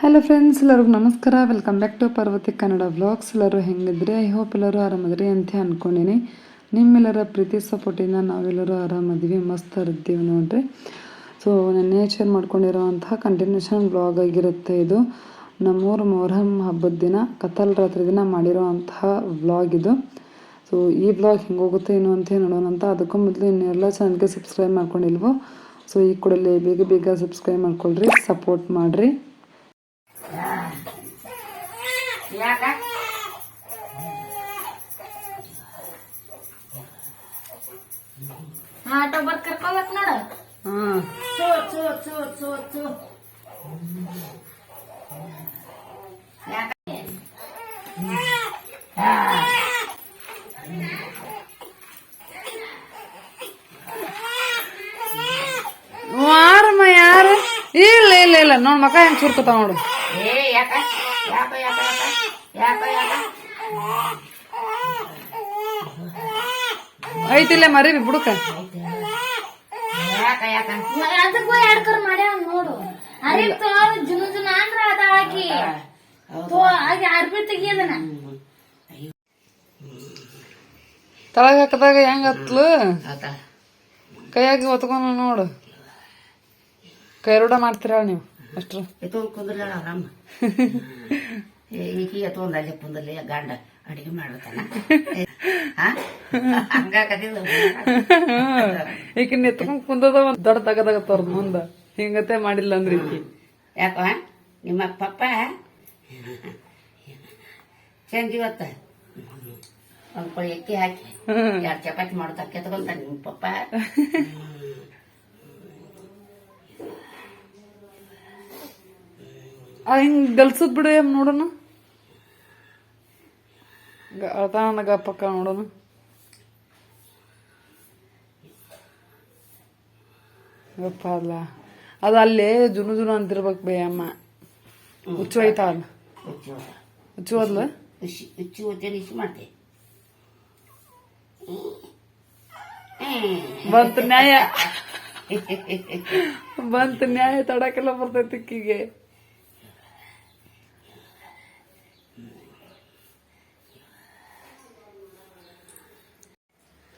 Hello friends ಎಲ್ಲರಿಗೂ ನಮಸ್ಕಾರ. Welcome back to Parvati Kannada blogs ಎಲ್ಲರೂ ಹೆಂಗಿದ್ರೆ? ಐ ಹೋಪ್ ಎಲ್ಲರೂ ಆರಾಮದ್ರಿ ಅಂತ ಅನ್ಕೊಂಡಿನಿ. ನಿಮ್ಮೆಲ್ಲರ ಪ್ರೀತಿ ಸಪೋರ್ಟಿಂದ ನಾವೆಲ್ಲರೂ ಆರಾಮದ್ವಿ, ಮಸ್ತ್ ಇರ್ತೀವಿ ನೋಡ್ರಿ. ಸೊ ನೆನ್ನೆ ಶೇರ್ ಮಾಡ್ಕೊಂಡಿರೋವಂತಹ ಕಂಟಿನ್ಯೂಷನ್ ಬ್ಲಾಗ್ ಆಗಿರುತ್ತೆ ಇದು. ನಮ್ಮೂರು ಮೊಹರಂ ಹಬ್ಬದ ದಿನ, ಕತ್ತಲ್ ರಾತ್ರಿ ದಿನ ಮಾಡಿರೋವಂತಹ ವ್ಲಾಗ್ ಇದು. ಸೊ ಈ ಬ್ಲಾಗ್ ಹೆಂಗೆ ಹೋಗುತ್ತೆ, ಏನು ಅಂತ ನೋಡೋಣ ಅಂತ. ಅದಕ್ಕೂ ಮೊದಲು ಇನ್ನೆಲ್ಲ ಚಾನಲ್ಗೆ ಸಬ್ಸ್ಕ್ರೈಬ್ ಮಾಡ್ಕೊಂಡಿಲ್ವೋ? ಸೊ ಈ ಕೂಡಲೇ ಬೇಗ ಬೇಗ ಸಬ್ಸ್ಕ್ರೈಬ್ ಮಾಡ್ಕೊಳ್ರಿ ಸಪೋರ್ಟ್ ಮಾಡಿರಿ. ಆಟೋ ಬರ್ ಕರ್ಕೋಬೇಕು ನೋಡ. ಹ್ಮ್ ಚೂರ್ ಚೂ ಚೂರ್ ಚೂರ್ ಚೂ. ಯಾಕ? ವಾರಮ್ಮ ಯಾರು? ಇಲ್ಲ ಇಲ್ಲ ಇಲ್ಲ. ನೋಡ್ ಮಕ ಹೆಂಗ್ ಸುರ್ಕತಾವ ನೋಡು. ಏ ಯಾಕ? ಯಾಕ ಯಾಕ ಯಾಕ? ಯಾಕ ಯಾಕ? ಐತಿಲ್ಲ ಮರಿ ಬುಡಕ. ಯಾಕ ಯಾಕ? ಅದಕ್ಕೂ ಎರಡ್ ಕರ್ ಮಾಡ್ಯಾವ ನೋಡು. ಅರೆ ತೋರು ಜುನ ಜುನ ಅಂದ್ರ ಅದ ಆಗಿ ತೋ ಆಗಿ ಅರ್ಬಿ ತೆಗಿಯದನ. ತಳಗ ಹಾಕದಾಗ ಹೆಂಗ್ ಹತ್ಲು? ಕೈಯಾಗಿ ಹೊತ್ಕೊಂಡು ನೋಡು. ಕೈ ರೂಢ ಮಾಡ್ತೀರ ನೀವು ಅಷ್ಟ್ರ. ಆರಾಮ ಈಕಿ ಎತ್ಕೊಂಡ್ ಅಲ್ಲಿ ಕುಂದಲ್ಲಿ ಗಂಡ ಅಡಿಗೆ ಮಾಡ್ಬೇಕಲ್ಲ ಹಂಗಾಕತಿದ್ರು ಈಗ ಎತ್ಕೊಂಡ್ ಕುಂದದ ಒಂದ್ ದೊಡ್ಡ ತಗದಾಗ ತೋರ್ದ ಮುಂದ. ಹಿಂಗತೆ ಮಾಡಿಲ್ಲ ಅಂದ್ರೆ ಈಕಿ. ಯಾಕ ನಿಮ್ಮ ಪಪ್ಪ ಚಂದಿವತ್ತ ಒಂದ್ ಕೊಳಿ ಅಕ್ಕಿ ಹಾಕಿ ಯಾರು ಚಪಾತಿ ಮಾಡ್ತಾ ಕೆತ್ಕೊಂತ ನಿಮ್ಮ ಪಪ್ಪ. ಹಿಂಗ್ ಗಲ್ಸದ್ ಬಿಡು ಏನ್ ನೋಡೋಣ. ಅಳ್ತಾನ ಗಪ್ಪಕ್ಕ ನೋಡೋಣ. ಗಪ್ಪ ಅಲ್ಲ. ಅದು ಅಲ್ಲೇ ಜುನು ಜುನು ಅಂತಿರ್ಬೇಕು ಬೇ ಅಮ್ಮ. ಹುಚ್ಚು ಐತಾವಲ್ಲ ಹುಚ್ಚು ಹುಚ್ಚು ಹೋದ್ಲ? ಹುಚ್ಚು ಮಾಡ್ತೆ. ಬಂತ ನ್ಯಾಯ. ಬಂತ ನ್ಯಾಯ ತಡಕೆಲ್ಲ ಬರ್ತೈತಿ ಇಕ್ಕಿಗೆ ಮತ್ ಟೈಟ್ ನೋಡು ಮೇಕಿನ ಕಾಲ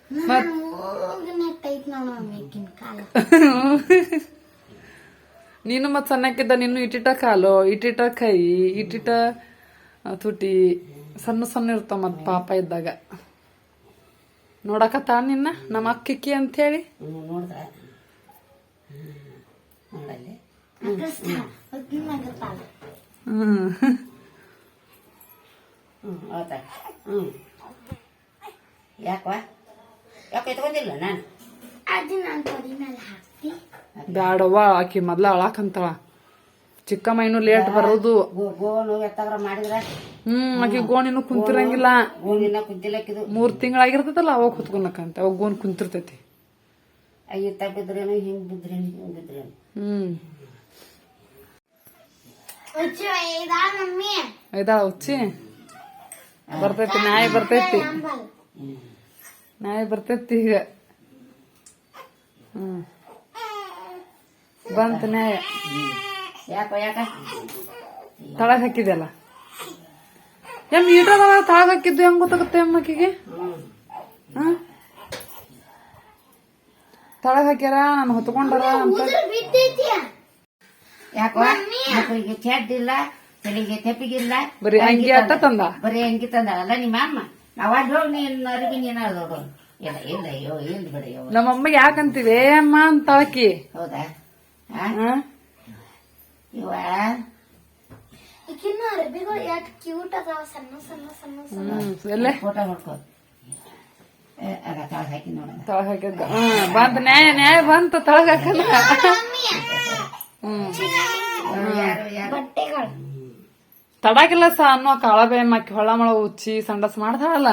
ನೀನು ಮತ್ ಸಣ್ಣಕ್ಕಿದ್ದ ನೀನು ಇಟ್ಟಿಟ ಕಾಲು ಇಟ್ಟಿಟ ಕೈ ಇಟ್ಟಿಟ ತುಟಿ ಸಣ್ಣ ಸಣ್ಣ ಇರ್ತಾವ ಮತ್ ಪಾಪ ಇದ್ದಾಗ. ನೋಡಕತ್ತ ನಿನ್ನ ನಮ್ಮ ಅಕ್ಕಿಕ್ಕಿ ಅಂತ ಹೇಳಿ ಹ್ಮ್ ಯಾಕವ ಯಾಕೆ ನಾನು? ಅದು ನಾನು ತೊಡಿ ಮೇಲೆ ಹಾಕ್ತಿ. ಬ್ಯಾಡವ್ವ ಆಕಿ ಮೊದ್ಲ ಅಳಾಕಂತಳ. ಚಿಕ್ಕಮ್ಮ ಇನ್ನು ಲೇಟ್ ಬರೋದು. ಗೋ ಗೋನು ಎತ್ತಾಗ್ರ ಮಾಡಿದ್ರ? ಹ್ಮ್ ಆಕಿ ಗೋಣಿನು ಕುಂತಿರಂಗಿಲ್ಲ. ಗೋನಿನ ಮೂರ್ ತಿಂಗಳಾಗಿರ್ತೈತಲ್ಲ ಅವಾಗ ಕುತ್ಕೊಳಕಂತ ಅವಾಗ ಗೋನ್ ಕುಂತಿರ್ತೈತಿ. ಅಯ್ಯ ಬಿದ್ರೇನು ಹಿಂಗ್ ಬಿದ್ರೇನು ಹಿಂಗ್ ಬಿದ್ರೇನು. ಹ್ಮ್. ಹುಚ್ಚು ಇದಾ ಮಮ್ಮಿ. ಐದಾಳ ಹುಚ್ಚಿ? ಬರ್ತೈತಿ ನಾಯಿ ಬರ್ತೈತಿ. ನ್ಯಾಯ ಬರ್ತೈತಿ ಈಗ. ಹ್ಮ್. ಬಂತ ನ್ಯಾಯ ಯಾಕ ಯಾಕ? ತಳಗ್ ಹಾಕಿದ್ಯಲ್ಲ? ಎಂ ಈಟದವ ತಳಗ್ ಹಾಕಿದ್ದು ಹೆಂಗ್ ಗೊತ್ತಾಗುತ್ತೆ ಅಮ್ಮಕ್ಕಿಗೆ ಹ್ಮ್ ತಳಗ್ ಹಾಕ್ಯಾರ ನಾನು ಹೊತ್ಕೊಂಡಾರ ಅಂತ. ಯಾಕೋ? ಚಡ್ಡಿಲ್ಲ ತಲೆಗೆ ತೆಪ್ಪಿಗಿಲ್ಲ. ಬರೀ ಅಂಗಿ ಅಂತ ತಂದ? ಬರೀ ಅಂಗಿ ತಂದಲ್ಲ ನಿಮ್ಮ ಅಮ್ಮ? ಅವಾಗ ಹೋಗಿ ನೀನ್ ಅರಿವಿ ನೀನ ಅದೋಡು ಇಲ್ಲ ಇಲ್ಲ ಅಯ್ಯೋ ಇಲ್ಲ ಬಿಡಯ್ಯೋ ನಮ್ಮಮ್ಮಗೆ ಯಾಕಂತೀವಿ? ಅಮ್ಮ ಅಂತ ತಳಕಿ ಹೌದಾ? ಆ? ಇವ? ಈಗಿನ ಅರಬಿಗಳು ಕ್ಯೂಟ್ ಅದಾವ? ಸಣ್ಣ ಸಣ್ಣ ಸಣ್ಣ ಸಣ್ಣ. ಹ್ಮ್ ಎಲ್ಲೇ? ಫೋಟೋ ಹೊಡ್ಕೋ. ಏ, ಆಗ ತಾಳ್ ಹಾಕಿ ನೋಡೋಣ. ತಳಗ್ ಹಾಕಿದ್ದ ಹ್ಮ್ ಬಂತ ನ್ಯಾಯ ನ್ಯಾಯ ಬಂತ ತಳಗ್ ಹಾಕಲ್ಲ. ಹ್ಮ್. ಯಾರು ಯಾರು? ಬಟ್ಟೆಗಳು. ತಡಕಿಲ್ಲ ಸ ಅನ್ನೋ ಕಾಳಬೆ ಮಕ್ಕಿ ಹೊಳ ಮಳ ಉಚ್ಚಿ ಸಂಡಸ್ ಮಾಡ್ತಾಳಲ್ಲ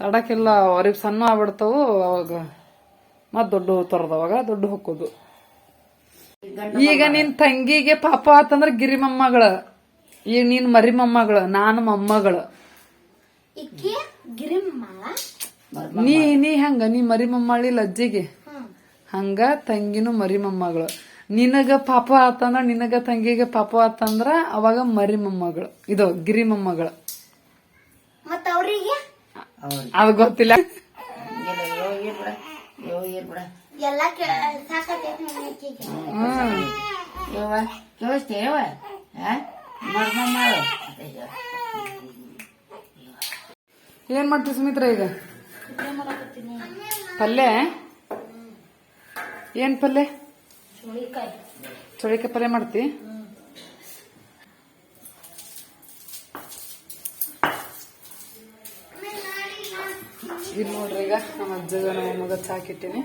ತಡಕಿಲ್ಲ ಅವ್ರಿಗೆ ಸಣ್ಣ ಆಗ್ಬಿಡ್ತಾವು ಅವಾಗ ಮತ್ ದೊಡ್ಡ ತರದವಾಗ ದೊಡ್ಡ ಹೊಕ್ಕೋದು. ಈಗ ನಿನ್ ತಂಗಿಗೆ ಪಾಪ ಆತಂದ್ರ ಗಿರಿ ಮೊಮ್ಮಗಳ. ಈಗ ನೀನ್ ಮರಿ ಮೊಮ್ಮಗಳ ನಾನು ಮೊಮ್ಮಗಳು. ನೀ ನೀ ಹಂಗ? ನೀ ಮರಿ ಮೊಮ್ಮಳಿ ಲಜ್ಜಿಗೆ? ಹಂಗ ತಂಗಿನೂ ಮರಿ ಮೊಮ್ಮಗಳು. ನಿನಗ ಪಾಪ ಆತಂದ್ರ ನಿನಗ ತಂಗಿಗೆ ಪಾಪ ಆತಂದ್ರ ಅವಾಗ ಮರಿ ಮೊಮ್ಮಗಳು. ಇದು ಗಿರಿ ಮೊಮ್ಮಗಳು. ಮತ್ತ ಅವ್ರಿಗೆ? ಗೊತ್ತಿಲ್ಲ. ಎಲ್ಲ ಏನ್ ಮಾಡ್ತಿ ಸುಮಿತ್ರ ಈಗ? ಪಲ್ಯ? ಏನ್ ಪಲ್ಯ? ಚಳಿಕಾಯಿ ಪಲ್ಯ ಮಾಡ್ತಿ? ಇಲ್ಲಿ ನೋಡ್ರಿ ಈಗ ನಮ್ಮ ಅಜ್ಜಗ ನಮ್ಮ ಮಗ ಹಾಕಿಟ್ಟಿನಿ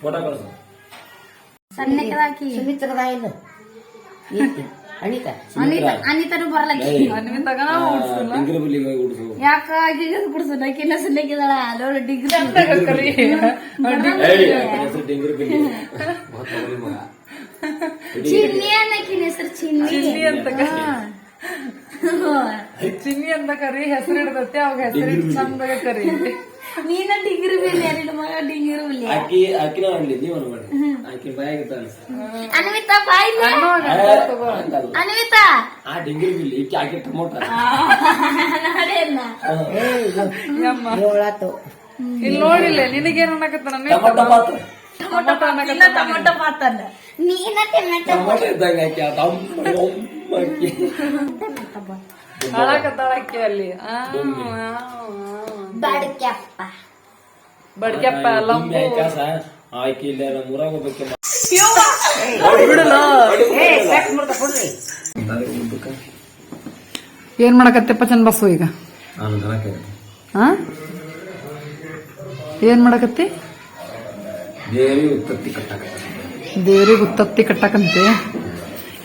ಫೋಟೋ ಕಳಿಸು. ಸಣ್ಣದಾಕಿ ಅನಿತಾ ಅನಿತ ಅನಿತನು ಬರ್ಲಕ್ಕಿ ಅನ್ವಿತಾಗ ಡಿಂಗ್ರಿ ಬಿಲ್ಲಿಗೆ ಹೋಗಿ ಉಡ್ಸು. ಯಾಕ ಆಕಿಗೆ ಬಿಡ್ಸು ನಕ್ಕಿನ ಅಲ್ಲೋಳ ಡಿಗ್ರಿ ಕರಿ ಏಯ್ ಹೆಸರು ಡಿಂಗ್ರಿ ಬಿಲ್ಲಿ ಚಿನ್ನಿ ಅನ್ನಕಿನ ಹೆಸರು ಚಿನ್ನಿ. ಚಿನ್ನಿ ಅಂತ ಚಿನ್ನಿ ಅಂತ ಕರಿ ಹೆಸರು ಇಡ್ತೈತಿ ಅವಾಗ ಹೆಸರು ಚಂದಾಗ ಕರಿ ನೀನ ಡಿಗ್ರಿ ಬಿಲ್ ಎರಡು ಮಗ ಡಿಗ್ರಿ ಬಿಲ್ ಆಕಿ ಆಕಿನ ಅನ್ಲಿ ನೀವು ಮಾಡಿ ಆಕಿ ಬಾಯಾಗಿತ್ತಾನೆ ಅನ್ವಿತ ಬಾಯ್ ಅನ್ವಿತ. ಆ ಡಿಗ್ರಿ ಬಿಲ್ಲಿ ಈಕಿ ಆಕಿ ಟೊಮೊಟೊ ಇಲ್ಲಿ ನೋಡಿಲ್ಲ ನಿನಗೇನ್ ಅನ್ನಕತ್ತ ಟೊಮೊಟೊ ಬಾತ್ ಟೊಮೊಟೊ ಟೊಮೊಟೊ ಮಾತನ್ನ ನೀನ ಟೊಮೆಟೊ ಟೊಮೊಟೊ ಇದ್ದಂಗ ಆಕಿ ಆ ದಮ್ ದಮ್ ಆಕಿ ಹಾಳಾಕತ್ತಾಳಕ್ಕೆ ಅಲ್ಲಿ ಆ, ಬಡಕ್ಯಪ್ಪ ಲಂಬು ಇಲ್ಲ ನಮ್ಮ ಊರಾಗ ಹೋಗ್ಬೇಕೆ ಏನ್ ಮಾಡಕತ್ತೆಪ್ಪ ಚಂದ ಬಸ್ಸು ಈಗ? ಆ? ಏನ್ ಮಾಡಕತ್ತಿ? ದೇವ್ರಿಗೆ ಉತ್ತತ್ತಿ ಕಟ್ಟಕಂತೆ.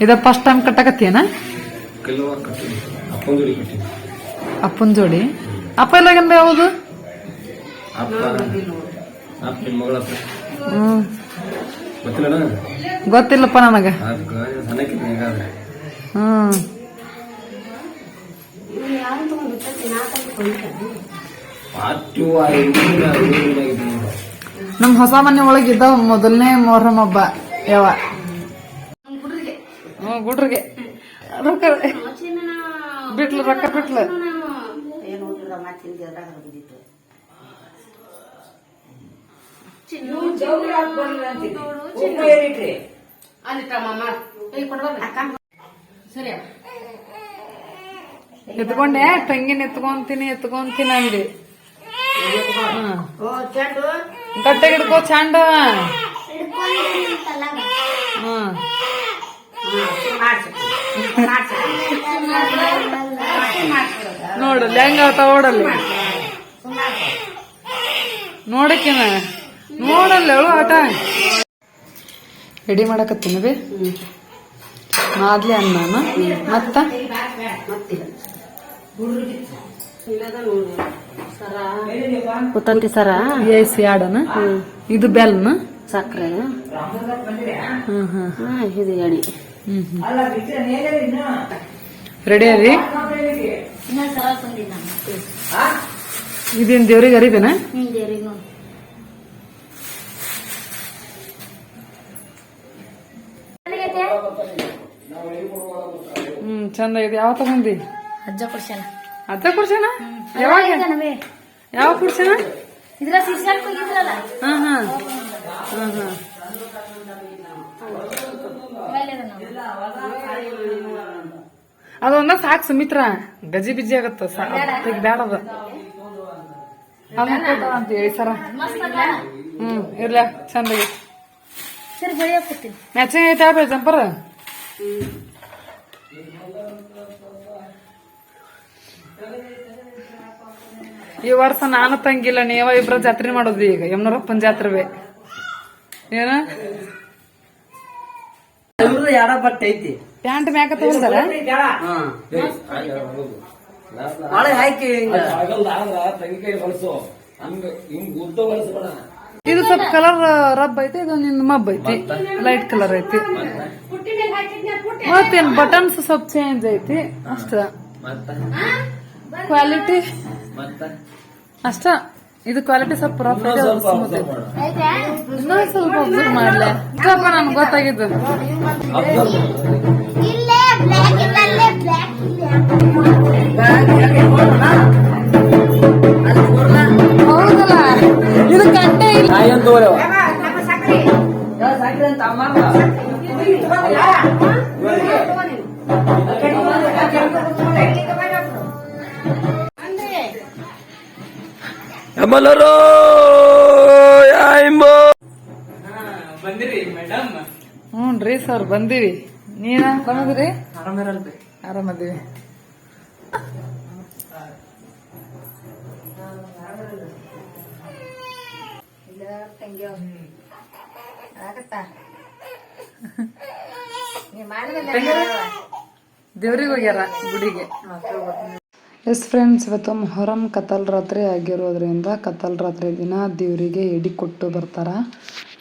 ಇದ ಫಸ್ಟ್ ಟೈಮ್ ಕಟ್ಟಕತ್ತೇನ ಅಪ್ಪನ ಜೋಡಿ? ಅಪ್ಪ ಎಲ್ಲಾಗಂದ ಯಾವುದು ಗೊತ್ತಿಲ್ಲಪ್ಪ ನನಗ. ಹ್ಮ್. ನಮ್ ಹೊಸ ಮನೆ ಒಳಗಿದ್ದ ಮೊದಲನೇ ಮೊಹರಂ ಹಬ್ಬ ಯಾವ. ಹ್ಮ್ ಗುಡ್ರಿಗೆ. ರೊಕ್ಕ ಬಿಟ್ಲು ರೊಕ್ಕ ಬಿಟ್ಲು. ಮಾತಿನ ಅದ್ರಾಗ ಬಿದ್ದಿತ್ತು ಸರಿ ಎತ್ಕೊಂಡೆ? ತಂಗಿನ ಎತ್ಕೊಂತೀನಿ ಎತ್ಕೊಂತೀನಿ ಅಂದಿ. ಹ್ಮ್ ಓ ಚೆಂಡು. ಗಟ್ಟೆ ಹಿಡ್ಕೋ ಚಂಡ. ಹ್ಮ್. ನೋಡು ಲೆಹಂಗಾ ತಗೋಡಲ್ಲಿ ನೋಡಕ್ಕಿನ? ನೋಡಲ್ಲ ಆಟ. Ready ಮಾಡಕತ್ತೀನಿ B. ಮಾದ್ಲಿ ಅನ್ನ ಮತ್ತ? ಕುತ್ತಂತಿ ಸರ? ಏಸಿ ಆಡನ? ಇದು ಬೆಲ್ನ? ಸಕ್ಕರೆ. ಹ್ಮ್ ಹ್ಮ್. ಇದು ಎಡಿ. ಹ್ಮ್ ಹ್ಮ್. ರೆಡಿ ಅದಿ ಇದೇನ್ ದೇವ್ರಿಗೆ ಅರಿಬೇನ ಹ್ಮ್ ಚಂದ ಇದೆ. ಯಾವ ತಗೊಂಡಿ? ಅಜ್ಜ ಕೊಡ್ಸ್ಯಾನ ಅಜ್ಜ ಕುಡ್ಸೇನ? ಯಾವಾಗ? ಯಾವ ಕುಡ್ಸೇನ ಇದ್ರ ಸಿರ್ಸಾಕ್ ಹೋಗಿದ್ರಲ್ಲ? ಹಾ ಹಾ. ಹಾ ಹಾ. ಅದೊಂದ ಸಾಕ್ ಸುಮಿತ್ರ. ಗಜಿ ಬಿಜಿ ಆಗತ್ತ ಈಗ ಬ್ಯಾಡ ಅದ ಅದ್ ಅಂತ ಹೇಳಿ ಸರ. ಹ್ಮ್ ಇರ್ಲ ಚಂದ ಮ್ಯಾಚಿಂಗ್ ಐತೆ ಯಾವ ಜಂಪರ್? ಈ ವರ್ಷ ನಾನು ತಂಗಿಲ್ಲ ನೀವ ಇಬ್ರ ಜಾತ್ರೆ ಮಾಡೋದು ಈಗ. ಯಮ್ನೂರಪ್ಪನ ಜಾತ್ರೆ ಏನ? ಯಾರ ಬಟ್ಟೆ ಐತಿ? ಪ್ಯಾಂಟ್ ಮ್ಯಾಕ ತಗೊಂಡಾರ ಹಾಕಿ ಇದು ಸ್ವಲ್ಪ ಕಲರ್ ರಬ್ ಐತಿ ಇದು ನಿನ್ನ ಮಬ್ ಐತಿ. ಲೈಟ್ ಕಲರ್ ಐತಿ. ಮತ್ತೇನ್ ಬಟನ್ಸ್ ಸ್ವಲ್ಪ ಚೇಂಜ್ ಐತಿ. ಅಷ್ಟ. ಕ್ವಾಲಿಟಿ ಅಷ್ಟ. ಇದು ಕ್ವಾಲಿಟಿ ಸ್ವಲ್ಪ ರಫ್ ಇದೆ ಸ್ವಲ್ಪ ಸ್ಮೂತ್ observe ಐತಿ. ಮಾಡು. ಇನ್ನೊಂದ್ ಸ್ವಲ್ಪ ಅಬ್ಸರ್ವ್ ಮಾಡ್ಲೆ. ಸ್ವಲ್ಪ ನನ್ಗೆ ಗೊತ್ತಾಗಿದ್ದು ಇದು ಇಲ್ಲ. ಅಮಲರೋ ಬಂದಿರಿ ಮೇಡಮ್ ಹ್ಞೂನ್ರಿ ಸರ್ ಬಂದಿವಿ ನೀನ ಬಂದ್ರಿ ಆರಾಮಿರಲ್ರಿ ಎಸ್ ಫ್ರೆಂಡ್ಸ್, ಇವತ್ತು ಮೊಹರಂ ಕತಲ್ ರಾತ್ರಿ ಆಗಿರೋದ್ರಿಂದ ಕತಲ್ ರಾತ್ರಿ ದಿನ ದೇವರಿಗೆ ಎಡಿ ಕೊಟ್ಟು ಬರ್ತಾರ.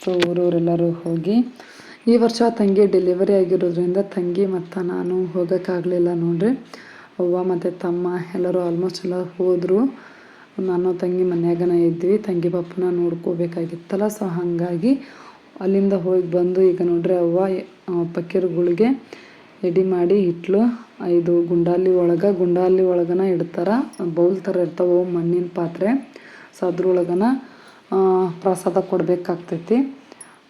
ಸೊ ಊರವರೆಲ್ಲರೂ ಹೋಗಿ ಈ ವರ್ಷ ತಂಗಿ ಡೆಲಿವರಿ ಆಗಿರೋದ್ರಿಂದ ತಂಗಿ ಮತ್ತು ನಾನು ಹೋಗೋಕ್ಕಾಗಲಿಲ್ಲ ನೋಡ್ರಿ. ಅವ್ವ ಮತ್ತು ತಮ್ಮ ಎಲ್ಲರೂ ಆಲ್ಮೋಸ್ಟ್ ಎಲ್ಲ ಹೋದರು. ನಾನು ತಂಗಿ ಮನ್ಯಾಗನ ಇದ್ವಿ. ತಂಗಿ ಪಪ್ಪನ ನೋಡ್ಕೋಬೇಕಾಗಿತ್ತಲ್ಲ ಸೊ ಹಾಗಾಗಿ ಅಲ್ಲಿಂದ ಹೋಗಿ ಬಂದು ಈಗ ನೋಡ್ರಿ ಅವ್ವ ಪಕ್ಕೀರುಗಳಿಗೆ ಎಡಿ ಮಾಡಿ ಇಟ್ಲು. ಇದು ಗುಂಡಾಲಿ ಒಳಗೆ, ಗುಂಡಾಲಿ ಒಳಗನ ಇಡ್ತಾರ. ಬೌಲ್ ಥರ ಇರ್ತಾವೆ ಮಣ್ಣಿನ ಪಾತ್ರೆ. ಸೊ ಅದ್ರೊಳಗನ ಪ್ರಸಾದ ಕೊಡಬೇಕಾಗ್ತೈತಿ.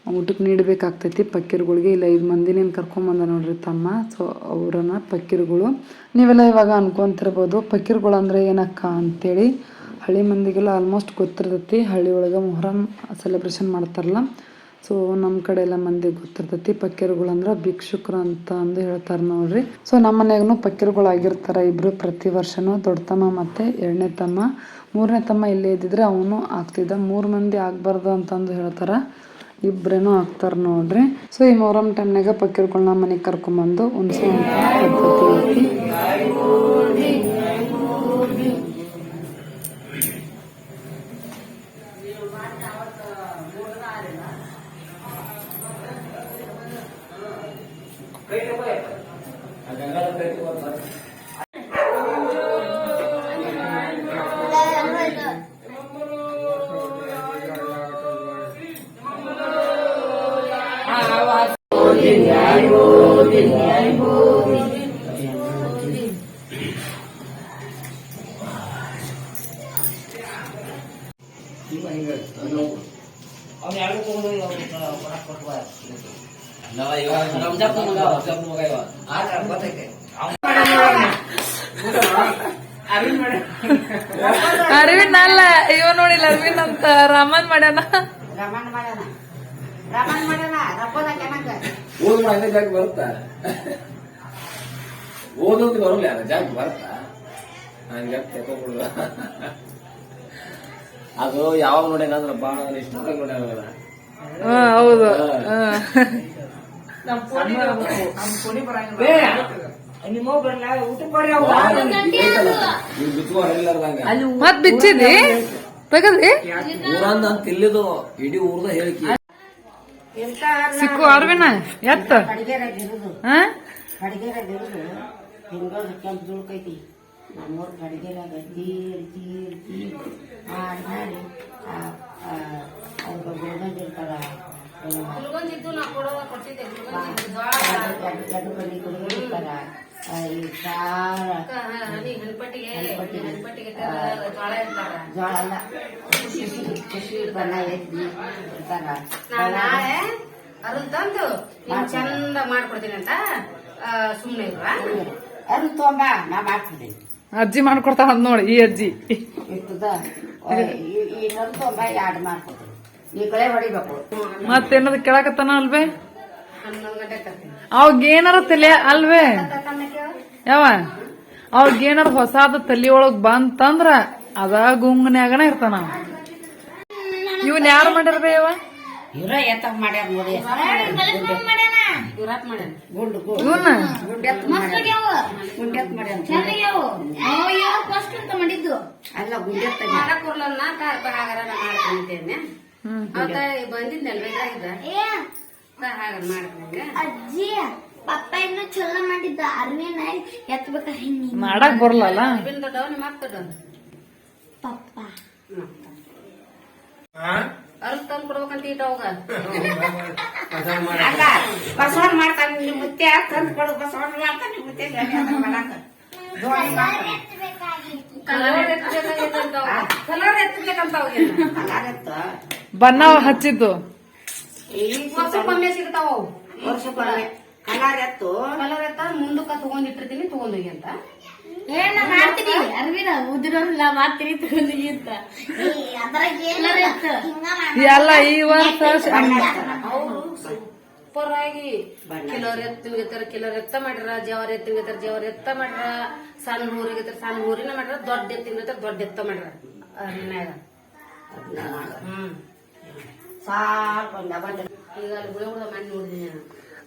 ಊಟಕ್ಕೆ ನೀಡಬೇಕಾಗ್ತೈತಿ. ಪಕ್ಕೀರ್ಗಳಿಗೆ ಇಲ್ಲ, ಐದು ಮಂದಿನೇನು ಕರ್ಕೊಂಬಂದ ನೋಡ್ರಿ ತಮ್ಮ. ಸೊ ಅವರನ್ನ ಪಕ್ಕೀರ್ಗಳು. ನೀವೆಲ್ಲ ಇವಾಗ ಅನ್ಕೊಂತಿರ್ಬೋದು. ಪಕ್ಕೀರ್ಗಳು ಅಂದರೆ ಏನಕ್ಕ ಅಂತೇಳಿ ಹಳ್ಳಿ ಮಂದಿಗೆಲ್ಲ ಆಲ್ಮೋಸ್ಟ್ ಗೊತ್ತಿರ್ತೈತಿ. ಹಳ್ಳಿ ಒಳಗೆ ಮೊಹರಂ ಸೆಲೆಬ್ರೇಷನ್ ಮಾಡ್ತಾರಲ್ಲ. ಸೊ ನಮ್ಮ ಕಡೆ ಎಲ್ಲ ಮಂದಿಗೆ ಗೊತ್ತಿರ್ತೈತಿ. ಪಕ್ಕೀರ್ಗಳು ಅಂದ್ರೆ ಭಿಕ್ಷುಕರು ಅಂತ ಅಂದು ಹೇಳ್ತಾರೆ ನೋಡ್ರಿ. ಸೊ ನಮ್ಮ ಮನ್ಯಾಗೂ ಪಕ್ಕೀರ್ಗಳಾಗಿರ್ತಾರೆ ಇಬ್ರು ಪ್ರತಿ ವರ್ಷನೂ. ದೊಡ್ಡ ತಮ್ಮ ಮತ್ತು ಎರಡನೇ ತಮ್ಮ. ಮೂರನೇ ತಮ್ಮ ಇಲ್ಲೇ ಇದ್ದಿದ್ರೆ ಅವನು ಆಗ್ತಿದ್ದ. ಮೂರು ಮಂದಿ ಆಗಬಾರ್ದು ಅಂತಂದು ಹೇಳ್ತಾರೆ. ಇಬ್ರೇನೋ ಆಗ್ತಾರೆ ನೋಡ್ರಿ. ಸೊ ಈ ಮೊಹರಂ ಟೈಮ್ನಾಗ ಪಕ್ಕೀರ್ಗಳನ್ನ ಮನೆಗೆ ಕರ್ಕೊಂಬಂದು ಉಣ್ಸೋ ಪದ್ಧತಿ ಐತಿ. ನಾವ ಇವಾಗ ರಂಜಾನ್ ಮಗ ರಂಜಾನ್ ಮಗ ಇವ ಅರವಿಂದ್ ಅಲ್ಲ ಇವ ನೋಡಿಲ್ಲ ಅರವಿಂದ್ ಅಂತ ರಾಮನ್ ಮಾಡ್ಯಾನ. ರಾಮನ್ ಮಾಡ್ಯಾನ. ರಾಮನ್ ಮಾಡ್ಯಾನ ಓದ್ ಮಾಡಿದ್ರೆ ಜಾಗ ಬರುತ್ತಾ? ಓದೋದು ಬರಲ್ಲ ಜಾಗ ಬರುತ್ತಾ? ಹಂಗೆ ತಗೊಂಡ್ಬಿಡುವ ಅದು ಯಾವಾಗ ನೋಡ್ಯಾನಂದ್ರ ಬಾಳ ಇಷ್ಟ ನೋಡ್ಯಾನ ಹಾ ಹೌದು. ಮತ್ ಬಿಚ್ಚಿದಿ ಅಂತ ಇಲ್ಲಿದು ಇಡೀ ಊರ್ದ ಹೇಳಿಕಿ. ಸಿಕ್ಕು ಅರವಿನ ಎತ್ತ? ಹಾ? ಹಿಂಗ ಕೆಂಪು ನಮ್ಮೂರ್ ಕಡಿಗೆರಾಗ ತೀರ್ ತೀರ್ ತೀರ್. ಮಾಡಿ ಮಾಡಿ ಅದಕ್ಕೆ ಗುಳ್ಗಂದಿರ್ತಾರ ಈ ಜೋಳ ಅಲ್ಲ ಖುಷಿ ಖುಷಿ ಬಣ್ಣ ಎತ್ತಿ ಇರ್ತಾರ. ನಾಳೆ ತಂದು ಚಂದ ಮಾಡ್ಕೊಡ್ತೀನಿ ಅಂತ ಸುಮ್ಮನೆ ಅದು ತೊಂಬ ನಾ ಮಾಡ್ತಿದ್ದೀನಿ ಅಜ್ಜಿ ಮಾಡ್ಕೊಡ್ತಾಳ ನೋಡಿ ಈ ಅಜ್ಜಿ. ಇರ್ತದ? ತೊಂಬ ಎರಡು ನೀ ಕಳೆ ಹೊಡಿಬೇಕು. ಮತ್ತೇನದ ಕೇಳಕತ್ತಾನ ಅಲ್ವೇ? ಅವಾಗೇನಾರ ತಲೆ ಅಲ್ವೇ? ಯಾವ ಅವಾಗೇನಾರ ಹೊಸಾದ ತಲೆ ಒಳಗ್ ಬಂತಂದ್ರ ಅದ ಗುಂಗನ್ಯಾಗನ ಇರ್ತಾನ. ಇವನ್ ಯಾರು ಮಾಡ್ಯಾರ ಯವ್ವ? ಇವ್ರ ಎತ್ತ ಮಾಡ್ಯಾರ ನೋಡಿ. ಇವ್ರಾತ್ ಮಾಡ್ಯಾನ. ಗುಂಡು ಗುಂಡೆತ್ ಮಾಡಿದ್ದು? ಅಲ್ಲ ಗುಂಡೆತ್ ಮಾಡಕ್ ಬರ್ಲನ್ನ ಹಾಗಾರ ಮಾಡ್ಕೊಂತೇನೆ ಅವತ್ತ ಬಂದಿದ್ನಲ್ವ ಇದ್ರಾಗಿದ್ದ ಹಾಗೆ. ಮಾಡ್ತೀನಿ ಅಜ್ಜಿ ಪಪ್ಪ ಇನ್ನು ಚಲೋ ಮಾಡಿದ್ದ. ಅರ್ವಿನ ಎತ್ಬೇಕ ಹಿಂಗ ಮಾಡಕ್ ಬರ್ಲಲ್ಲ? ಅರ್ಬಿನ್ ದೊಡ್ಡವ ನಿಮ್ಮ ಅಕ್ಕ ದೊಡ್ಡವ ಪಪ್ಪ ಅರ್ಧ ತಂದು ಕೊಡ್ಬೇಕಂತ ಇಟ್ಟ ಅವಾಗ. ಅಲ್ಲ ಬಸವಣ್ಣ ಮಾಡ್ತಾನೆ ನಿಮ್ ಮುತ್ತೆ ತಂದು ಕೊಡು ಬಸವಣ್ಣ ಮಾಡ್ತಾನೆ ನಿಮ್ ಮುತ್ತೆ ಮಾಡಾಕ. ಜೋಡಿ ಮಾಡ್ತಾನೆ. ಕಲರ್ ಎತ್ತಬೇಕಂತ ಬಣ್ಣ ಹಚ್ಚಿದ್ದು. ಈಗ ವರ್ಷಕ್ಕೊಮ್ಮೆ ಸಿಗ್ತಾವ ಅವು. ವರ್ಷಕ್ಕೊಮ್ಮೆ ಕಲರ್ ಎತ್ತು. ಕಲರ್ ಎತ್ತ ಮುಂದಕ್ಕ ತಗೊಂಡಿಟ್ಟಿರ್ತೀನಿ ತಗೊಂಡೋಗಿ ಅಂತ. ಏನ ಮಾಡ್ತೀನಿ. ಅರ್ವಿನ ಉದಿರೋಲ್ಲ ಮಾಡ್ತೀನಿ ತಗೊಂಡಿ ಅಂತ ಎಲ್ಲ ಈ ವರ್ಷ ಅವರು ಸೂಪರ್ ಆಗಿ ಕಿಲೋರ್ ಎತ್ತಿನ ಕೆಲವ್ರ ಎತ್ತ ಮಾಡ್ಯಾರ. ಜವರ ಎತ್ತಿನ ಜವರ ಎತ್ತ ಮಾಡ್ಯಾರ. ಸಣ್ಣ ಊರಿಗೆ ಸಣ್ಣ ಊರಿನ ಮಾಡ್ಯಾರ. ದೊಡ್ಡ ಎತ್ತಿನ ದೊಡ್ಡ ಎತ್ತ ಮಾಡ್ಯಾರ. ಅರ್ನ್ಯಾಗ ಹ್ಮ್. ಈಗ ಅಲ್ಲಿ ಗುಳೆ ಗುಳ ಮಾಡಿ ನೋಡಿದೀನಿ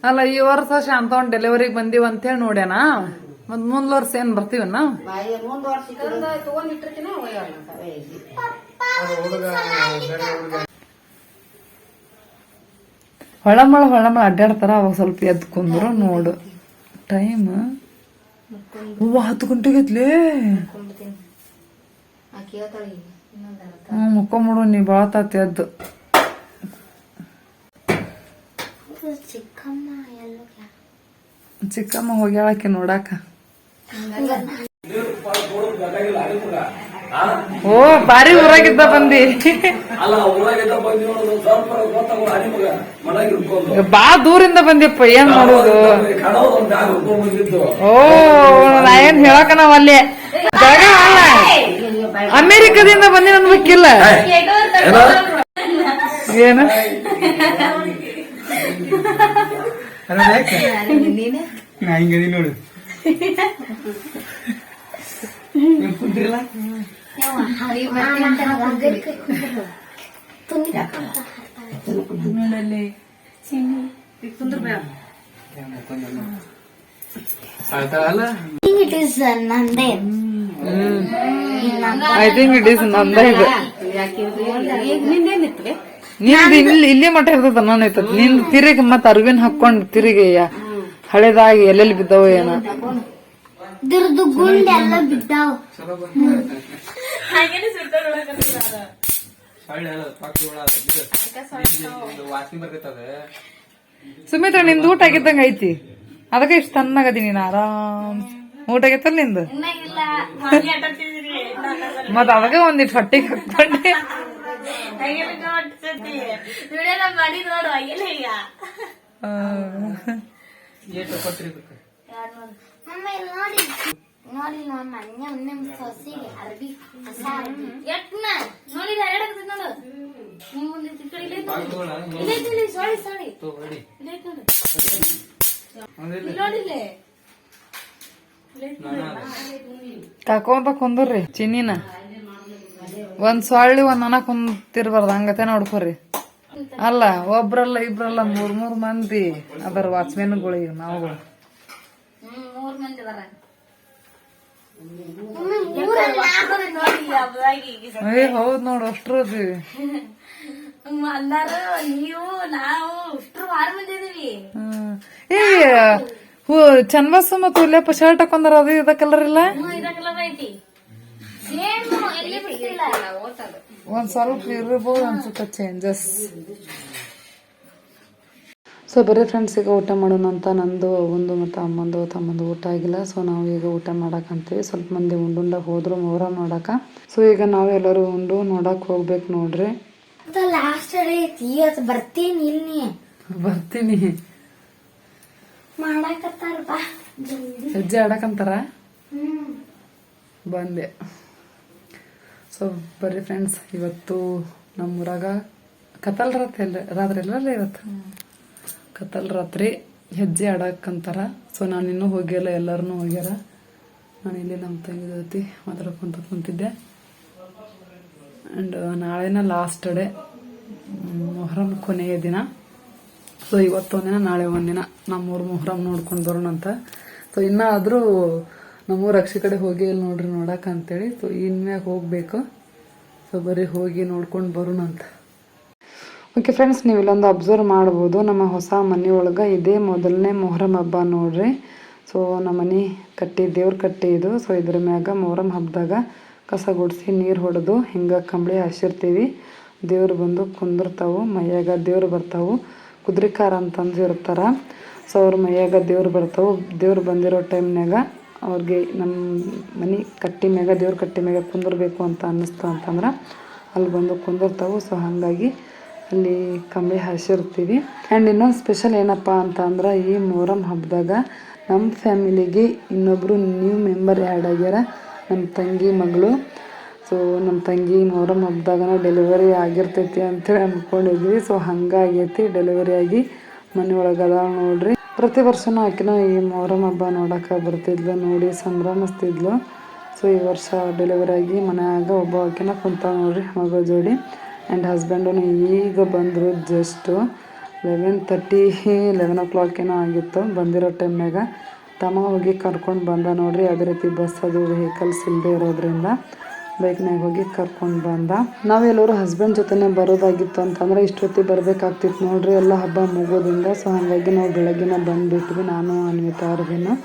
ಅಲ್ಲ ಈ ವರ್ಷ ಶಾಂತವನ್ ಡೆಲಿವರಿಗೆ ಬಂದಿವಂತ ಅಂತೇಳಿ ನೋಡ್ಯಾನ? ಮತ್ ಮುಂದ್ ವರ್ಷ ಏನ್ ಬರ್ತೀವಿ ನಾವು ಹೊಳಮಳ ಹೊಳಮಳ ಅಡ್ಡಾಡ್ತಾರ ಅವಾಗ ಸ್ವಲ್ಪ ಎದ್ದು ಕುಂದ್ರು ನೋಡು. ಟೈಮ್ ಹೂವ ಹತ್ತು ಗಂಟೆಗೈತ್ಲೇ ಹ್ಮ್ ಮುಕ್ಕೊಂಬಿಡು ನೀ ಬಾಳತಾತಿ ಎದ್ದು. ಚಿಕ್ಕಮ್ಮ ಹೋಗ್ಯಾಳಕ್ಕೆ ನೋಡಾಕ. ಓ ಬಾರಿ ಊರಾಗಿದ್ದ ಬಂದಿ. ಬಾ ದೂರಿಂದ ಬಂದಿಪ್ಪ ಏನ್ ಮಾಡೋದು? ಓ ನಾ ಏನ್ ಹೇಳಕ ನಾವ್ ಅಲ್ಲೇ? ಅಮೇರಿಕದಿಂದ ಅಮೆರಿಕದಿಂದ ಬಂದಿ ಅನ್ಬೇಕಿಲ್ಲ ಏನ? ನೋಡು. ನಂದೇ ಐ ಥಿಂಕ್ ಇಟ್ ಈಸ್ ನಂದ ಇದು. ನಿಂದು ಇಲ್ಲಿ ಇಲ್ಲೇ ಮಠ ಇರ್ತದ ನಾನು? ಐತದ ನಿಂದು ತಿರುಗಿ ಮತ್ತೆ ಅರ್ವಿನ್ ಹಾಕೊಂಡ್ ತಿರುಗಿ ಹಳೇದಾಗಿ ಎಲ್ಲೆಲ್ಲಿ ಬಿದ್ದವ ಏನ. ಇದ್ರದ್ದು ಗುಂಡ್ ಎಲ್ಲ ಬಿದ್ದಾವ್. ಸುಮಿತ್ರ ನಿಂದು ಊಟ ಆಗಿದ್ದಂಗ ಐತಿ? ಅದಕ್ಕೆ ಇಷ್ಟ ತಣ್ಣಗದಿ ನೀನು ಆರಾಮ್. ಊಟ ಆಗೈತಲ್ಲ ನಿಂದು? ಮತ್ ಅದಕ್ಕೆ ಒಂದಿಟ್ ಹೊಟ್ಟಿಗೆ ಹಾಕೊಂಡೆ ಮಾಡಿ ನೋಡು ನಮ್ಮ ಮೊನ್ನೆ ಒಂದೇ ಸೊಸಿಗೆ ಅರ್ಬಿ ಹೊಸ ಅರ್ಬಿ. ಎಟ್ನ? ನೋಡಿ. ಎರಡಕ್ಕೆ ನೋಡು ನೀವು ಒಂದು ಈ ಕಡೆ ಇಲ್ಲೇ ನೋಡಿ. ಇಲ್ಲೇ ಐತಿ ಇಲ್ಲಿ, ಸಾರಿ ಸಾರಿ ಇಲ್ಲೇ ಐತಿ ನೋಡು. ಇಲ್ಲಿ. ನೋಡಿಲ್ಲೇ? ಕಾಕೊಂತ ಕುಂದ್ರಿ ಚಿನ್ನಿನ. ಒಂದ್ ಸೊಳ್ಳಿ ಒಂದ್ ನನ ಕುಂತಿರ್ಬಾರ್ದು. ಹಂಗತೆ ನೋಡ್ಕೋರಿ. ಅಲ್ಲ ಒಬ್ರಲ್ಲ ಇಬ್ರಲ್ಲ ಮೂರ್ ಮೂರ್ ಮಂದಿ. ಅದರ ವಾಚ್ಮೆನ್ಗಳಿಗೆ ನಾವುಗಳು. ಹ್ಮ್ ಮೂರ್ ಮಂದಿ ಬರ ಏ ಹೌದ್ ನೋಡು ಅಷ್ಟ್ರು ಅದೀವಿ ಅಂದಾರು ನೀವು ನಾವು ಅಷ್ಟ್ರು ಆರು ಮಂದಿ ಇದೀವಿ. ಏ ಹೂ ಮತ್ತು ಉಲ್ಲೇಪ ಶರ್ಟ್ ಹಾಕೊಂಡಾರ ಅದು ಇದ ಕಲರ್ ಇಲ್ಲ ಒಂದ್ ಸ್ವಲ್ಪ ಇರ್ಬೋದು ಅನ್ಸುತ್ತೆ ಚೇಂಜಸ್ ಸೊ ಬರೀ ಫ್ರೆಂಡ್ಸ್ ಈಗ ಊಟ ಮಾಡೋಣ ಅಂತ ನಂದು ಒಂದು ಮತ್ತು ಅಮ್ಮಂದು ತಮ್ಮಂದು ಊಟ ಆಗಿಲ್ಲ. ಸೊ ನಾವು ಈಗ ಊಟ ಮಾಡೋಕ್ಕಂತೀವಿ ಸ್ವಲ್ಪ ಮಂದಿ ಉಂಡುಂಡ ಹೋದ್ರು ಮೊಹರ ನೋಡಕ್ಕೆ ಸೊ ಈಗ ನಾವೆಲ್ಲರೂ ಉಂಡು ನೋಡಕ್ಕೆ ಹೋಗ್ಬೇಕು ನೋಡ್ರಿ. ಲಾಸ್ಟ್ ಐತಿ. ಇವತ್ತು ಬರ್ತೀನಿ ಇಲ್ಲಿ. ಬರ್ತೀನಿ. ಮಾಡಾಕತ್ತಾರ ಬಾ. ಹೆಜ್ಜೆ ಆಡಕಂತಾರ? ಬಂದೆ. ಸೊ ಬರ್ರಿ ಫ್ರೆಂಡ್ಸ್ ಇವತ್ತು ನಮ್ಮೂರಾಗ ಕತ್ತಲ್ ರಾತ್ರಿ ಎಲ್ಲ ರಾತ್ರಿ ಎಲ್ಲ ಇವತ್ತು? ಕತ್ತಲ್ ರಾತ್ರಿ ಹೆಜ್ಜೆ ಆಡಕ್ಕಂತಾರ ಸೊ ನಾನು ಇನ್ನೂ ಹೋಗಿಲ್ಲ ಎಲ್ಲರೂ ಹೋಗ್ಯಾರ. ನಾನು ಇಲ್ಲಿ ನಮ್ಮ ತಂಗಿ ಜೊತೆ ಮಾತಾಡ್ಕೊಂತ ಕುಂತಿದ್ದೆ. ಆ್ಯಂಡ್ ನಾಳೆನ ಲಾಸ್ಟ್ ಡೇ ಮೊಹರಂ ಕೊನೆಯ ದಿನ. ಸೊ ಇವತ್ತೊಂದಿನ, ನಾಳೆ ಒಂದಿನ. ನಮ್ಮೂರು ಮೊಹರಂ ನೋಡ್ಕೊಂಡು ಬರೋಣ ಅಂತ. ಸೊ ಇನ್ನಾದರೂ ನಮ್ಮೂರು ಅಕ್ಷಿ ಕಡೆ ಹೋಗಿ ಇಲ್ಲಿ ನೋಡ್ರಿ ನೋಡಕ್ಕೆ ಅಂತೇಳಿ ಸೊ ಇನ್ಮ್ಯಾಗ ಹೋಗಬೇಕು. ಸೊ ಬರೀ ಹೋಗಿ ನೋಡ್ಕೊಂಡು ಬರೋಣ ಅಂತ. ಓಕೆ ಫ್ರೆಂಡ್ಸ್ ನೀವು ಇಲ್ಲೊಂದು ಅಬ್ಸರ್ವ್ ಮಾಡ್ಬೋದು. ನಮ್ಮ ಹೊಸ ಮನೆ ಒಳಗೆ ಇದೇ ಮೊದಲನೇ ಮೊಹರಂ ಹಬ್ಬ ನೋಡ್ರಿ. ಸೊ ನಮ್ಮ ಮನೆ ಕಟ್ಟಿ, ದೇವ್ರ ಕಟ್ಟಿ ಇದು. ಸೊ ಇದ್ರ ಮ್ಯಾಗ ಮೊಹರಂ ಹಬ್ಬದಾಗ ಕಸ ಗುಡಿಸಿ, ನೀರು ಹೊಡೆದು, ಹಿಂಗೆ ಕಂಬಳಿ ಹಸಿರ್ತೀವಿ. ದೇವ್ರು ಬಂದು ಕುಂದಿರ್ತಾವು, ಮೈಯಾಗ ದೇವ್ರು ಬರ್ತಾವು. ಕುದುರೆಕಾರ ಅಂತಂದು ಇರ್ತಾರೆ. ಸೊ ಅವ್ರ ಮೈಯಾಗ ದೇವ್ರು ಬರ್ತಾವು. ದೇವ್ರು ಬಂದಿರೋ ಟೈಮ್ನಾಗ ಅವ್ರಿಗೆ ನಮ್ಮ ಮನೆ ಕಟ್ಟಿ ಮ್ಯಾಗ, ದೇವ್ರ ಕಟ್ಟಿ ಮ್ಯಾಗ ಕುಂದಿರ್ಬೇಕು ಅಂತ ಅನ್ನಿಸ್ತು ಅಂತಂದ್ರೆ, ಅಲ್ಲಿ ಬಂದು ಕುಂದಿರ್ತಾವು. ಸೊ ಹಾಗಾಗಿ ಅಲ್ಲಿ ಕಂಬಳಿ ಹಾಸಿರ್ತೀವಿ ಆ್ಯಂಡ್ ಇನ್ನೊಂದು ಸ್ಪೆಷಲ್ ಏನಪ್ಪ ಅಂತ ಅಂದ್ರೆ ಈ ಮೊಹರಂ ಹಬ್ಬದಾಗ ನಮ್ಮ ಫ್ಯಾಮಿಲಿಗೆ ಇನ್ನೊಬ್ಬರು ನ್ಯೂ ಮೆಂಬರ್ ಆ್ಯಡ್ ಆಗ್ಯಾರ ನಮ್ಮ ತಂಗಿ ಮಗಳು. ಸೊ ನಮ್ಮ ತಂಗಿ ಮೊಹರಂ ಹಬ್ಬದಾಗ ಡೆಲಿವರಿ ಆಗಿರ್ತೈತಿ ಅಂತೇಳಿ ಅಂದ್ಕೊಂಡಿದ್ವಿ ಸೊ ಹಂಗಾಗೈತಿ ಡೆಲಿವರಿ ಆಗಿ ಮನೆಯೊಳಗದ ನೋಡ್ರಿ. ಪ್ರತಿ ವರ್ಷನೂ ಆಕಿನ ಈ ಮೊಹರಂ ಹಬ್ಬ ನೋಡೋಕೆ ಬರ್ತಿದ್ಲು, ನೋಡಿ ಸಂಭ್ರಮಿಸ್ತಿದ್ಲು. ಸೊ ಈ ವರ್ಷ ಡೆಲಿವರಿ ಆಗಿ ಮನೆಯಾಗ ಒಬ್ಬ ಆಕಿನ ಕುಂತ ನೋಡ್ರಿ ಮಗಳ ಜೋಡಿ. ಆ್ಯಂಡ್ ಹಸ್ಬೆಂಡು ಈಗ ಬಂದರು just eleven thirty eleven o'clock ಏನೋ ಆಗಿತ್ತು. ಬಂದಿರೋ ಟೈಮ್ನಾಗ ತಮ್ಮ ಹೋಗಿ ಕರ್ಕೊಂಡು ಬಂದ ನೋಡಿರಿ, ಅದೇ ರೀತಿ ಬಸ್ ಅದು ವೆಹಿಕಲ್ಸ್ ಇಲ್ಲದೆ ಇರೋದ್ರಿಂದ ಬೈಕ್ನಾಗ ಹೋಗಿ ಕರ್ಕೊಂಡು ಬಂದ. ನಾವೆಲ್ಲರೂ ಹಸ್ಬೆಂಡ್ ಜೊತೆನೇ ಬರೋದಾಗಿತ್ತು ಅಂತಂದ್ರೆ ಇಷ್ಟೊತ್ತಿಗೆ ಬರಬೇಕಾಗ್ತಿತ್ತು ನೋಡಿರಿ, ಎಲ್ಲ ಹಬ್ಬ ಮುಗೋದ್ರಿಂದ. ಸೊ ಹಾಗಾಗಿ ನಾವು ಬೆಳಗ್ಗೆನೇ ಬಂದುಬಿಟ್ವಿ, ನಾನು, ಅನ್ವಿತಾ ಅವ್ರಿಗೇನು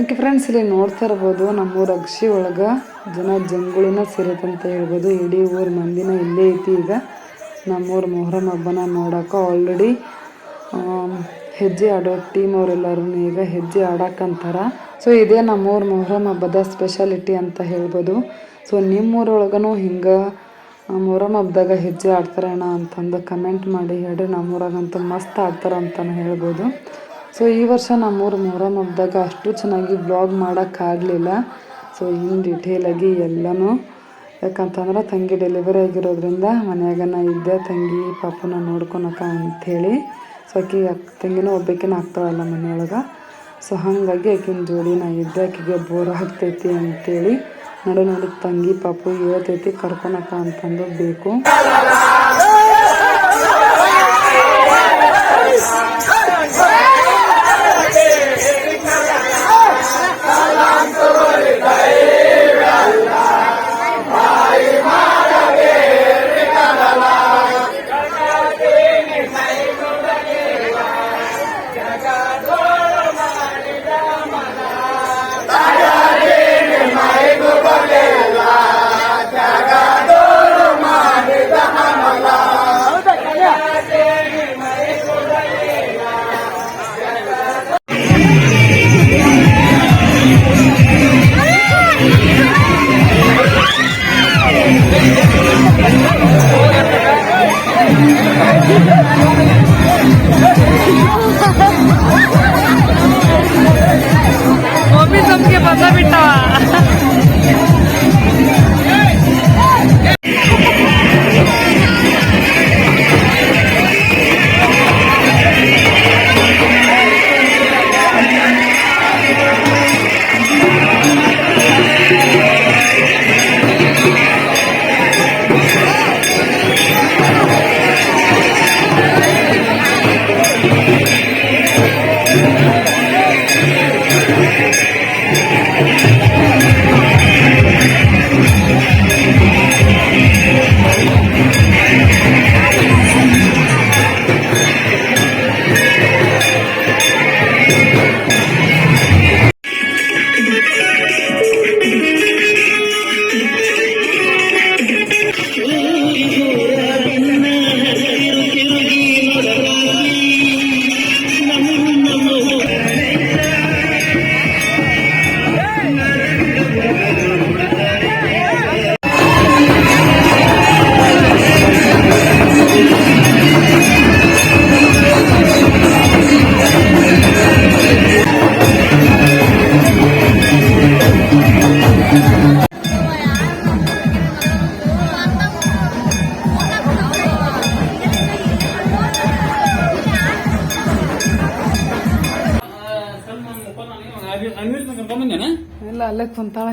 ಓಕೆ ಫ್ರೆಂಡ್ಸ್ ಇಲ್ಲಿ ನೋಡ್ತಾ ಇರ್ಬೋದು ನಮ್ಮೂರ ಅಕ್ಷಿ ಒಳಗೆ ಜನ ಜಂಗುಳಿನ ಸೇರುತ್ತೆ ಅಂತ ಹೇಳ್ಬೋದು. ಇಡೀ ಊರ ಮಂದಿನ ಇಲ್ಲೇ ಐತಿ ಈಗ. ನಮ್ಮೂರ ಮೊಹರಂ ಹಬ್ಬನ ನೋಡೋಕೆ ಆಲ್ರೆಡಿ ಹೆಜ್ಜೆ ಆಡೋ ಟೀಮ್ ಅವರೆಲ್ಲರೂ ಈಗ ಹೆಜ್ಜೆ ಆಡಕ್ಕಂತಾರ ಸೊ ಇದೇ ನಮ್ಮೂರ ಮೊಹರಂ ಹಬ್ಬದ ಸ್ಪೆಷಾಲಿಟಿ ಅಂತ ಹೇಳ್ಬೋದು. ಸೊ ನಿಮ್ಮೂರೊಳಗೂ ಹಿಂಗೆ ಮೊಹರಂ ಹಬ್ಬದಾಗ ಹೆಜ್ಜೆ ಆಡ್ತಾರೇನ ಅಂತಂದು ಕಮೆಂಟ್ ಮಾಡಿ ಹೇಳ್ರಿ. ನಮ್ಮೂರಾಗಂತೂ ಮಸ್ತ್ ಆಡ್ತಾರೆ ಅಂತಲೇ ಹೇಳ್ಬೋದು. ಸೊ ಈ ವರ್ಷ ನಮ್ಮೂರು ಮೊಹರಂ ಹಬ್ಬದಾಗ ಅಷ್ಟು ಚೆನ್ನಾಗಿ ಬ್ಲಾಗ್ ಮಾಡೋಕ್ಕಾಗಲಿಲ್ಲ ಸೊ ಇನ್ನು ಡಿಟೇಲಾಗಿ ಎಲ್ಲನೂ, ಯಾಕಂತಂದ್ರೆ ತಂಗಿ ಡೆಲಿವರಿ ಆಗಿರೋದ್ರಿಂದ ಮನೆಯಾಗನ ಇದ್ದೆ ತಂಗಿ ಪಾಪನ ನೋಡ್ಕೊಳಕ ಅಂಥೇಳಿ ಸೊ ಆಕೆ ಅಕ್ಕ ತಂಗಿನೂ ಒಬ್ಬಾಕಿನ ಆಗ್ತಾವಲ್ಲ ಮನೆಯೊಳಗೆ. ಸೊ ಹಾಗಾಗಿ ಆಕಿನ ಜೋಡಿ ನಾ ಇದ್ದೆ ಆಕೆಗೆ ಬೋರ್ ಆಗ್ತೈತಿ ಅಂತೇಳಿ ನಡು ನಡು ತಂಗಿ ಪಾಪು ಹೇಳ್ತೈತಿ ಕರ್ಕೊಳಕ ಅಂತಂದು ಬೇಕು.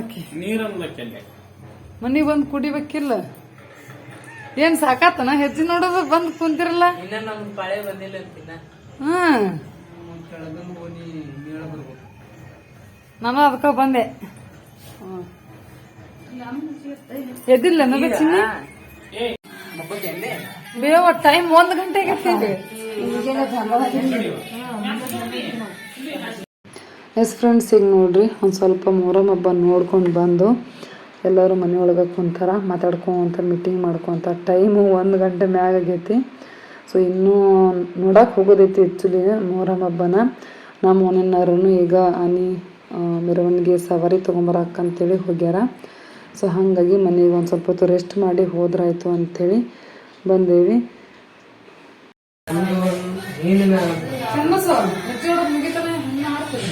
ಅಲ್ಲೇ ಮನಿ ಬಂದ್ ಮನಿಗೆ ಬಂದು ಕುಡಿಬೇಕಿಲ್ಲ? ಏನ್ ಸಾಕಾತನ? ಹೆಜ್ಜೆ ನೋಡೋದು ಬಂದು ಕುಂತಿರಲ್ಲ? ಇನ್ನ ನಮ್ ಪಾಳೆ ಬಂದಿಲ್ಲ ಅಂತಿನ ಹ್ಮ್ ಕೆಳಗನ್ ಹೋಗಿ ಮೇಳ ಬರ್ಬೇಕು ನಾನು ಅದಕ್ಕ ಬಂದೆ. ಹ್ಮ್. ಎದ್ದಿಲ್ಲ ನನಗೆ ಚಿನ್ನಿ? ಬೇವ ಟೈಮ್ ಒಂದ್ ಗಂಟೆಗೆ ಎಸ್ ಫ್ರೆಂಡ್ಸ್ ಈಗ ನೋಡ್ರಿ ಒಂದು ಸ್ವಲ್ಪ ಮೊಹರಂ ಹಬ್ಬ ನೋಡ್ಕೊಂಡು ಬಂದು ಎಲ್ಲರೂ ಮನೆಯೊಳಗೆ ಕುಂತಾರ ಮಾತಾಡ್ಕೊಂತ ಮೀಟಿಂಗ್ ಮಾಡ್ಕೊತ. ಟೈಮು ಒಂದು ಗಂಟೆ ಮ್ಯಾಗ ಆಗೈತಿ. ಸೊ ಇನ್ನೂ ನೋಡಕ್ಕೆ ಹೋಗೋದೈತಿ ಆ್ಯಕ್ಚುಲಿ ಮೊಹರಂ ಹಬ್ಬನ. ನಮ್ಮ ಮನೆಯವರು ಈಗ ಅನಿ ಮೆರವಣಿಗೆ ಸವಾರಿ ತೊಗೊಂಬರಕ್ಕಂತೇಳಿ ಹೋಗ್ಯಾರ. ಸೊ ಹಾಗಾಗಿ ಮನೆಗೆ ಒಂದು ಸ್ವಲ್ಪ ಹೊತ್ತು ರೆಸ್ಟ್ ಮಾಡಿ ಹೋದ್ರಾಯ್ತು ಅಂಥೇಳಿ ಬಂದೇವಿ.